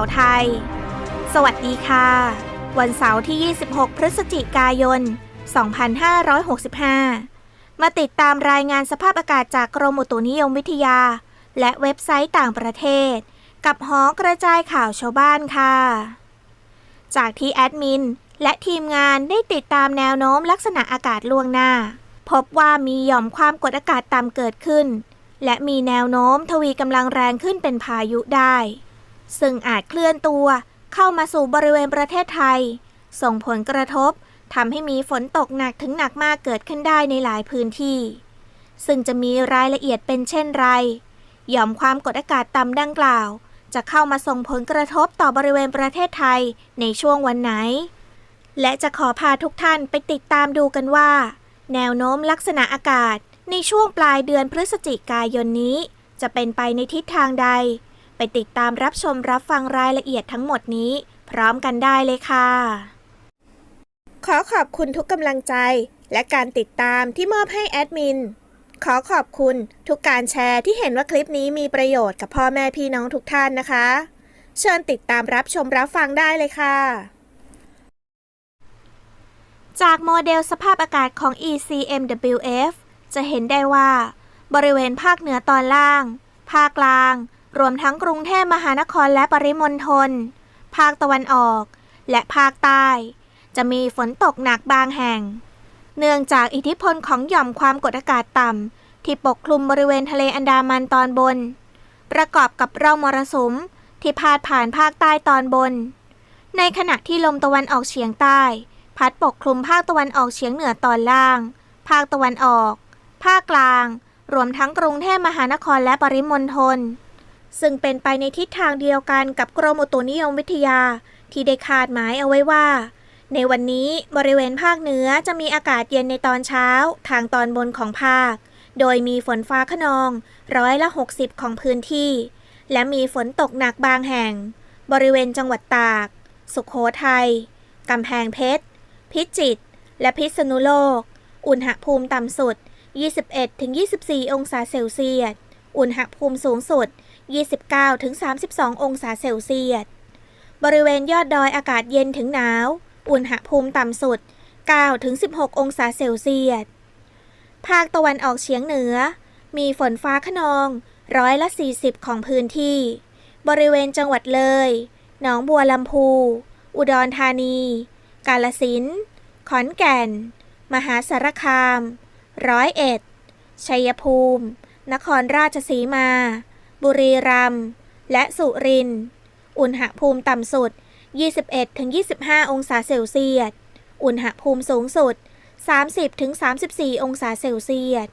าวไทย สวัสดีค่ะ วันเสาร์ที่ 26 พฤศจิกายน 2565 มาติดตามรายงานสภาพอากาศจากกรมอุตุนิยมวิทยา และเว็บไซต์ต่างประเทศ กับหอกระจายข่าวชาวบ้านค่ะ จากที่แอดมินและทีมงานได้ติดตามแนวโน้มลักษณะอากาศล่วงหน้า พบว่ามีหย่อมความกดอากาศต่ำเกิดขึ้น และมีแนวโน้มทวีกำลังแรงขึ้นเป็นพายุได้ ซึ่งอาจเคลื่อนตัวเข้ามาสู่บริเวณประเทศไทย ส่งผลกระทบทำให้มีฝนตกหนักถึงหนักมากเกิดขึ้นได้ในหลายพื้นที่ ซึ่งจะมีรายละเอียดเป็นเช่นไรหย่อมความกดอากาศต่ำดังกล่าว จะเข้ามาส่งผลกระทบต่อบริเวณประเทศไทยในช่วงวันไหน และจะขอพาทุกท่านไปติดตามดูกันว่า แนวโน้มลักษณะอากาศในช่วงปลายเดือนพฤศจิกายนนี้ จะเป็นไปในทิศทางใด ไปติดตามรับชมรับฟังรายละเอียดทั้งหมดนี้ พร้อมกันได้เลยค่ะ ขอขอบคุณทุกกำลังใจ และการติดตามที่มอบให้แอดมิน ขอขอบคุณทุกการแชร์ที่เห็นว่าคลิปนี้มีประโยชน์กับพ่อแม่พี่น้องทุกท่านนะคะ เชิญติดตามรับชมรับฟังได้เลยค่ะ จากโมเดลสภาพอากาศของ ECMWF จะเห็นได้ว่า บริเวณภาคเหนือตอนล่าง ภาคกลาง รวมทั้งกรุงเทพมหานครและปริมณฑล ภาคตะวันออก และภาคใต้ จะมีฝนตกหนักบางแห่ง เนื่องจากอิทธิพลของหย่อมความกดอากาศต่ำ ที่ปกคลุมบริเวณทะเลอันดามันตอนบน ประกอบกับร่องมรสุมที่พาดผ่านภาคใต้ตอนบน ในขณะที่ลมตะวันออกเฉียงใต้ พัดปกคลุมภาคตะวันออกเฉียงเหนือตอนล่าง ภาคตะวันออก ภาคกลาง รวมทั้งกรุงเทพมหานครและปริมณฑล ซึ่งเป็นไปในทิศทางเดียวกันกับกรมอุตุนิยมวิทยา ที่ได้คาดหมายเอาไว้ว่า ในวันนี้บริเวณภาคเหนือจะมีอากาศเย็นในตอนเช้า ทางตอนบนของภาค โดยมีฝนฟ้าขนองร้อยละ 60 ของพื้นที่ และมีฝนตกหนักบางแห่ง บริเวณจังหวัดตาก สุขโขทัยกำแพงเพชร พิจิตร และพิษณุโลก อุณหภูมิต่ำสุด 21-24 องศาเซลเซียส อุณหภูมิสูงสุด 29-32 องศาเซลเซียส บริเวณยอดดอยอากาศเย็นถึงหนาว อุณหภูมิต่ำสุด 9-16 องศาเซลเซียส ภาคตะวันออกเฉียงเหนือ มีฝนฟ้าขนองร้อยละ 40 ของพื้นที่ บริเวณจังหวัดเลย หนองบัวลำพู อุดรธานี กาลสิน ขอนแก่น มหาสารคาม ร้อยเอ็ด ชัยภูมิ นครราชสีมา บุรีรัมย์และสุรินทร์ อุณหภูมิต่ำสุด 21-25 องศาเซลเซียส อุณหภูมิสูงสุด 30-34 องศาเซลเซียส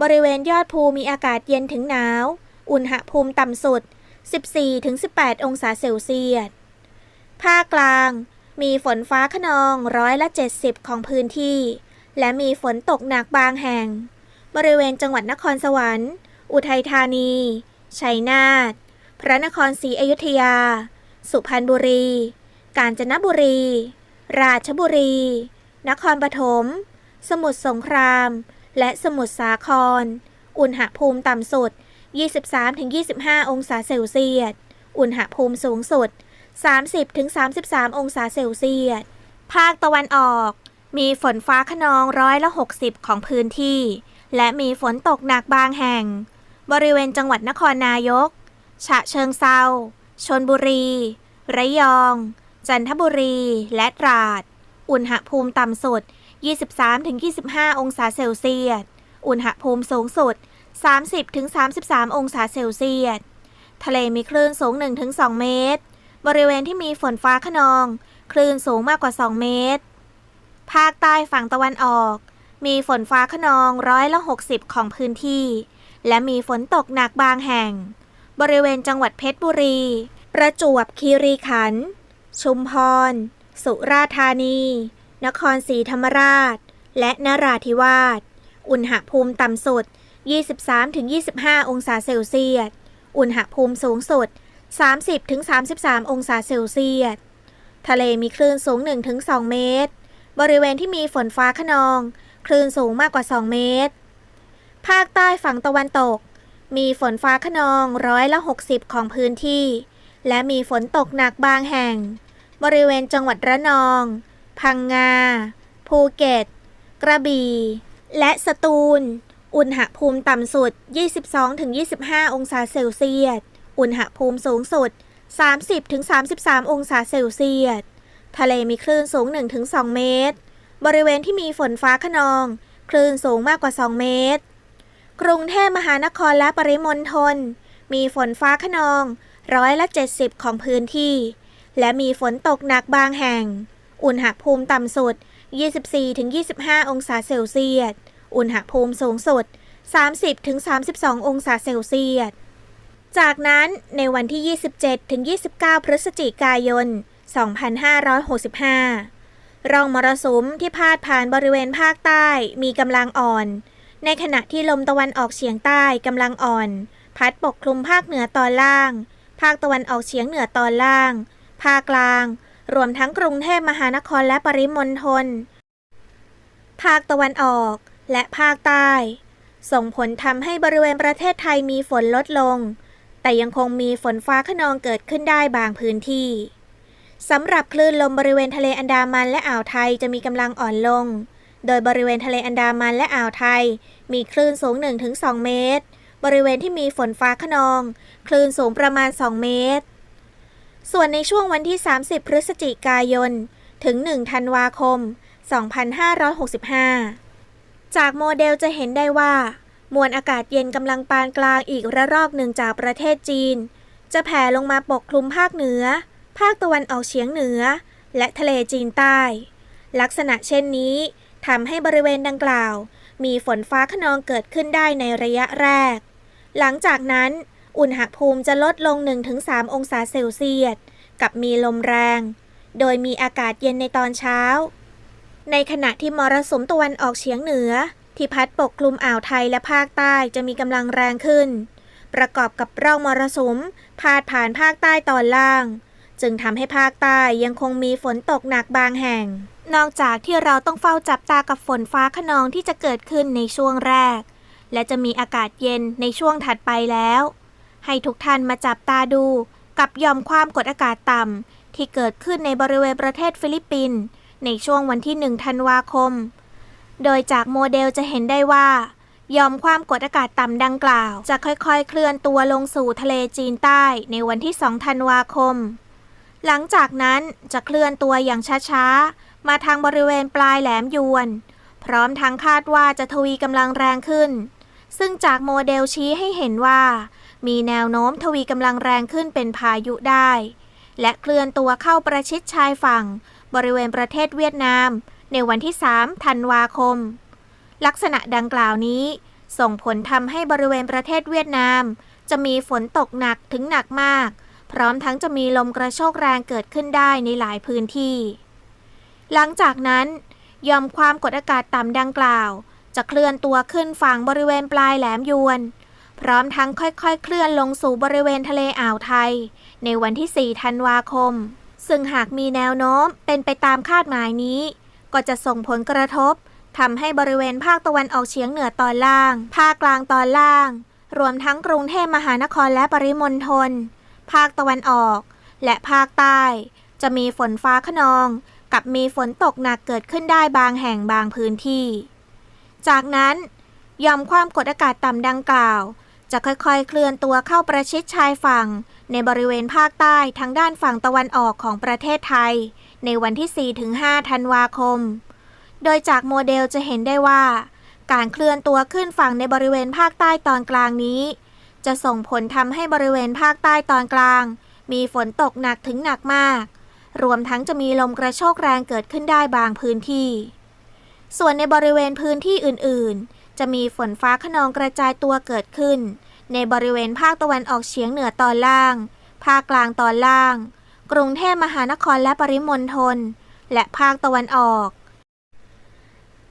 บริเวณยอดภูมีอากาศเย็นถึงหนาว อุณหภูมิต่ำสุด 14-18 องศาเซลเซียส ภาคกลาง มีฝนฟ้าขนองร้อยละ 70 ของพื้นที่ และมีฝนตกหนักบางแห่ง บริเวณจังหวัดนครสวรรค์ อุทัยธานี ชัยนาท พระนครศรีอยุธยา สุพรรณบุรี กาญจนบุรี ราชบุรี นครปฐม สมุทรสงคราม และสมุทรสาคร อุณหภูมิต่ำสุด 23-25 องศาเซลเซียส อุณหภูมิสูงสุด 30-33 องศาเซลเซียส ภาคตะวันออก มีฝนฟ้าขนองร้อยละ 60 ของพื้นที่ และมีฝนตกหนักบางแห่ง บริเวณจังหวัดนครนายก ฉะเชิงเซาชนบุรี ระยอง จันทบุรี และตราด อุณหภูมิต่ำสุด 23-25 องศาเซลเซียส อุณหภูมิสูงสุด 30-33 องศาเซลเซียส ทะเลมีคลื่นสูง 1-2 เมตร บริเวณที่มีฝนฟ้าขนอง คลื่นสูงมากกว่า 2 เมตร ภาคใต้ฝั่งตะวันออก มีฝนฟ้าขนองร้อยละ 60 ของพื้นที่ และมีฝนตกหนักบางแห่ง บริเวณจังหวัดเพชรบุรี ประจวบคีรีขันธ์ ชุมพร สุราษฎร์ธานี นครศรีธรรมราช และนราธิวาส อุณหภูมิต่ำสุด 23-25 องศาเซลเซียส อุณหภูมิสูงสุด 30-33 องศาเซลเซียส ทะเลมีคลื่นสูง 1-2 เมตร บริเวณที่มีฝนฟ้าขนอง คลื่นสูงมากกว่า 2 เมตร ภาคใต้ฝั่งตะวันตก มีฝนฟ้าขนองร้อยละ 60 ของพื้นที่ และมีฝนตกหนักบางแห่ง บริเวณจังหวัดระนอง พังงา ภูเก็ต กระบี่ และสตูล อุณหภูมิต่ำสุด 22-25 องศาเซลเซียส อุณหภูมิสูงสุด 30-33 องศาเซลเซียส ทะเลมีคลื่นสูง 1-2 เมตร บริเวณที่มีฝนฟ้าขนอง คลื่นสูงมากกว่า 2 เมตร กรุงเทพมหานครและปริมณฑลมีฝนฟ้าขนองร้อยละ 70 ของพื้นที่ และมีฝนตกหนักบางแห่ง อุณหภูมิต่ำสุด 24-25 องศาเซลเซียส อุณหภูมิสูงสุด 30-32 องศาเซลเซียส จากนั้นในวันที่ 27-29 พฤศจิกายน 2565 ร่องมรสุมที่พาดผ่านบริเวณภาคใต้มีกำลังอ่อน ในขณะที่ลมตะวันออกเฉียงใต้กำลังอ่อน พัดปกคลุมภาคเหนือตอนล่าง ภาคตะวันออกเฉียงเหนือตอนล่าง ภาคกลาง รวมทั้งกรุงเทพมหานครและปริมณฑล ภาคตะวันออกและภาคใต้ ส่งผลทำให้บริเวณประเทศไทยมีฝนลดลง แต่ยังคงมีฝนฟ้าขนองเกิดขึ้นได้บางพื้นที่สำหรับคลื่นลมบริเวณทะเลอันดามันและอ่าวไทยจะมีกำลังอ่อนลง โดยบริเวณทะเลอันดามันและอ่าวไทย มีคลื่นสูง 1-2 เมตร บริเวณที่มีฝนฟ้าขนอง คลื่นสูงประมาณ 2 เมตร ส่วนในช่วงวันที่ 30 พฤศจิกายน ถึง 1 ธันวาคม 2565 จากโมเดลจะเห็นได้ว่า มวลอากาศเย็นกำลังปานกลางอีกระลอกหนึ่งจากประเทศจีน จะแผ่ลงมาปกคลุมภาคเหนือ ภาคตะวันออกเฉียงเหนือ และทะเลจีนใต้ ลักษณะเช่นนี้ ทำให้บริเวณดังกล่าว มีฝนฟ้าขนองเกิดขึ้นได้ในระยะแรก หลังจากนั้น อุณหภูมิจะลดลง 1-3 องศาเซลเซียส กับมีลมแรง โดยมีอากาศเย็นในตอนเช้า ในขณะที่มรสุมตะวันออกเฉียงเหนือ ที่พัดปกคลุมอ่าวไทยและภาคใต้จะมีกำลังแรงขึ้น ประกอบกับร่องมรสุมพาดผ่านภาคใต้ตอนล่าง จึงทำให้ภาคใต้ยังคงมีฝนตกหนักบางแห่ง นอกจากที่เราต้องเฝ้าจับตากับฝนฟ้าขนองที่จะเกิดขึ้นในช่วงแรก และจะมีอากาศเย็นในช่วงถัดไปแล้ว ให้ทุกท่านมาจับตาดูกับยอมความกดอากาศต่ำที่เกิดขึ้นในบริเวณประเทศฟิลิปปินส์ในช่วงวันที่ 1 ธันวาคม โดยจากโมเดลจะเห็นได้ว่ายอมความกดอากาศต่ำดังกล่าว จะค่อยๆ เคลื่อนตัวลงสู่ทะเลจีนใต้ในวันที่ 2 ธันวาคม หลังจากนั้นจะเคลื่อนตัวอย่างช้าๆ มาทางบริเวณปลายแหลมยวน พร้อมทั้งคาดว่าจะทวีกำลังแรงขึ้น ซึ่งจากโมเดลชี้ให้เห็นว่า มีแนวโน้มทวีกำลังแรงขึ้นเป็นพายุได้ และเคลื่อนตัวเข้าประชิดชายฝั่ง บริเวณประเทศเวียดนาม ในวันที่ 3 ธันวาคม ลักษณะดังกล่าวนี้ ส่งผลทำให้บริเวณประเทศเวียดนาม จะมีฝนตกหนักถึงหนักมาก พร้อมทั้งจะมีลมกระโชกแรงเกิดขึ้นได้ในหลายพื้นที่ หลังจากนั้นยอมความกดอากาศต่ำดังกล่าว จะเคลื่อนตัวขึ้นฝั่งบริเวณปลายแหลมยวน พร้อมทั้งค่อยๆ เคลื่อนลงสู่บริเวณทะเลอ่าวไทย ในวันที่ 4 ธันวาคม ซึ่งหากมีแนวโน้มเป็นไปตามคาดหมายนี้ ก็จะส่งผลกระทบทำให้บริเวณภาคตะวันออกเฉียงเหนือตอนล่าง ภาคกลางตอนล่าง รวมทั้งกรุงเทพมหานครและปริมณฑล ภาคตะวันออก และภาคใต้ จะมีฝนฟ้าขนอง กับมีฝนตกหนักเกิดขึ้นได้บางแห่งบางพื้นที่ จากนั้นยอมความกดอากาศต่ำดังกล่าว จะค่อยๆ เคลื่อนตัวเข้าประชิดชายฝั่ง ในบริเวณภาคใต้ทางด้านฝั่งตะวันออกของประเทศไทย ในวันที่ 4-5 ธันวาคม โดยจากโมเดลจะเห็นได้ว่า การเคลื่อนตัวขึ้นฝั่งในบริเวณภาคใต้ตอนกลางนี้ จะส่งผลทำให้บริเวณภาคใต้ตอนกลาง มีฝนตกหนักถึงหนักมาก รวมทั้งจะมีลมกระโชกแรงเกิดขึ้นได้บางพื้นที่ ส่วนในบริเวณพื้นที่อื่นๆ จะมีฝนฟ้าขนองกระจายตัวเกิดขึ้น ในบริเวณภาคตะวันออกเฉียงเหนือตอนล่าง ภาคกลางตอนล่าง กรุงเทพมหานครและปริมณฑล และภาคตะวันออก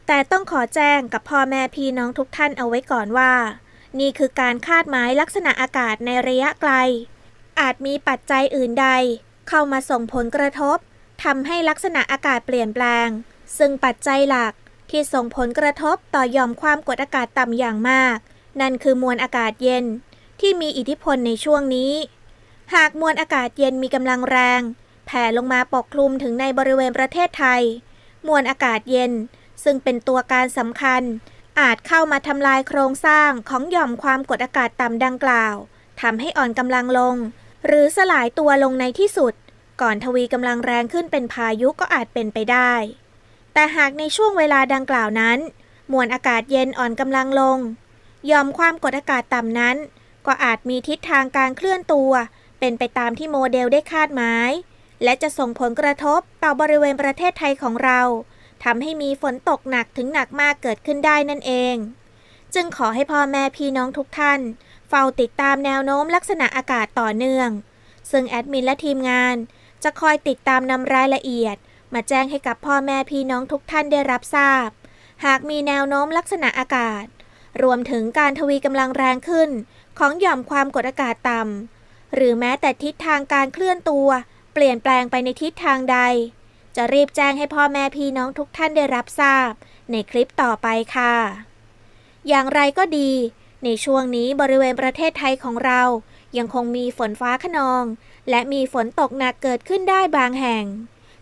แต่ต้องขอแจ้งกับพ่อแม่พี่น้องทุกท่านเอาไว้ก่อนว่า นี่คือการคาดหมายลักษณะอากาศในระยะไกล อาจมีปัจจัยอื่นใด เข้ามาส่งผลกระทบทำให้ลักษณะอากาศเปลี่ยนแปลง ซึ่งปัจจัยหลักที่ส่งผลกระทบต่อยอมความกดอากาศต่ำอย่างมาก นั่นคือมวลอากาศเย็น ที่มีอิทธิพลในช่วงนี้ หากมวลอากาศเย็นมีกำลังแรง แผ่ลงมาปกคลุมถึงในบริเวณประเทศไทย มวลอากาศเย็น ซึ่งเป็นตัวการสำคัญ อาจเข้ามาทำลายโครงสร้างของหย่อมความกดอากาศต่ำดังกล่าวทำให้อ่อนกำลังลง หรือสลายตัวลงในที่สุด ก่อนทวีกำลังแรงขึ้นเป็นพายุก็อาจเป็นไปได้ แต่หากในช่วงเวลาดังกล่าวนั้น มวลอากาศเย็นอ่อนกำลังลงยอมความกดอากาศต่ำนั้น ก็อาจมีทิศทางการเคลื่อนตัว เป็นไปตามที่โมเดลได้คาดหมาย และจะส่งผลกระทบต่อบริเวณประเทศไทยของเราทำให้มีฝนตกหนักถึงหนักมากเกิดขึ้นได้นั่นเอง จึงขอให้พ่อแม่พี่น้องทุกท่าน เฝ้าติดตามแนวโน้มลักษณะอากาศต่อเนื่อง ซึ่งแอดมินและทีมงาน จะคอยติดตามนำรายละเอียด มาแจ้งให้กับพ่อแม่พี่น้องทุกท่านได้รับทราบ หากมีแนวโน้มลักษณะอากาศ รวมถึงการทวีกำลังแรงขึ้น ของหย่อมความกดอากาศต่ำหรือแม้แต่ทิศทางการเคลื่อนตัว เปลี่ยนแปลงไปในทิศทางใด จะรีบแจ้งให้พ่อแม่พี่น้องทุกท่านได้รับทราบ ในคลิปต่อไปค่ะ อย่างไรก็ดี ในช่วงนี้บริเวณประเทศไทยของเรายังคงมีฝนฟ้าขนอง และมีฝนตกหนักเกิดขึ้นได้บางแห่ง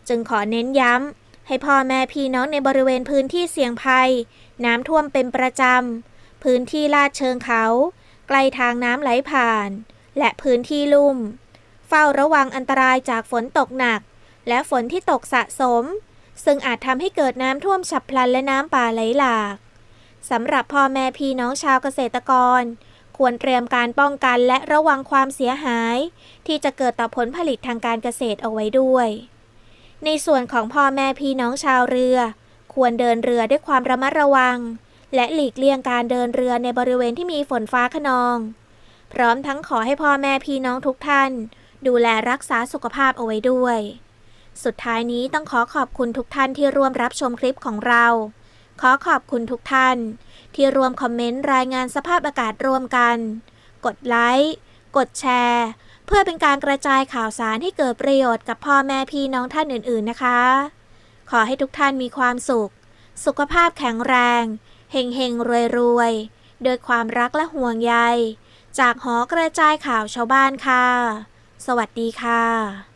จึงขอเน้นย้ำ ให้พ่อแม่พี่น้องในบริเวณพื้นที่เสี่ยงภัย น้ำท่วมเป็นประจำ พื้นที่ลาดเชิงเขา ใกล้ทางน้ำไหลผ่าน และพื้นที่ลุ่ม เฝ้าระวังอันตรายจากฝนตกหนัก และฝนที่ตกสะสม ซึ่งอาจทำให้เกิดน้ำท่วมฉับพลันและน้ำป่าไหลหลาก สำหรับพ่อแม่พี่น้องชาวเกษตรกร ควรเตรียมการป้องกันและระวังความเสียหาย ที่จะเกิดต่อผลผลิตทางการเกษตรเอาไว้ด้วย ในส่วนของพ่อแม่พี่น้องชาวเรือ ควรเดินเรือด้วยความระมัดระวัง และหลีกเลี่ยงการเดินเรือในบริเวณที่มีฝนฟ้าขนอง พร้อมทั้งขอให้พ่อแม่พี่น้องทุกท่าน ดูแลรักษาสุขภาพเอาไว้ด้วย สุดท้ายนี้ต้องขอขอบคุณทุกท่านที่ร่วมรับชมคลิปของเรา ขอขอบคุณทุกท่าน ที่รวมคอมเมนต์รายงานสภาพอากาศร่วมกัน กดไลค์กดแชร์ เพื่อเป็นการกระจายข่าวสารให้เกิดประโยชน์กับพ่อแม่พี่น้องท่านอื่นๆนะคะ ขอให้ทุกท่านมีความสุข สุขภาพแข็งแรงเฮงเฮงรวยรวยๆโดยความรักและห่วงใย จากหอกระจายข่าวชาวบ้านค่ะ สวัสดีค่ะ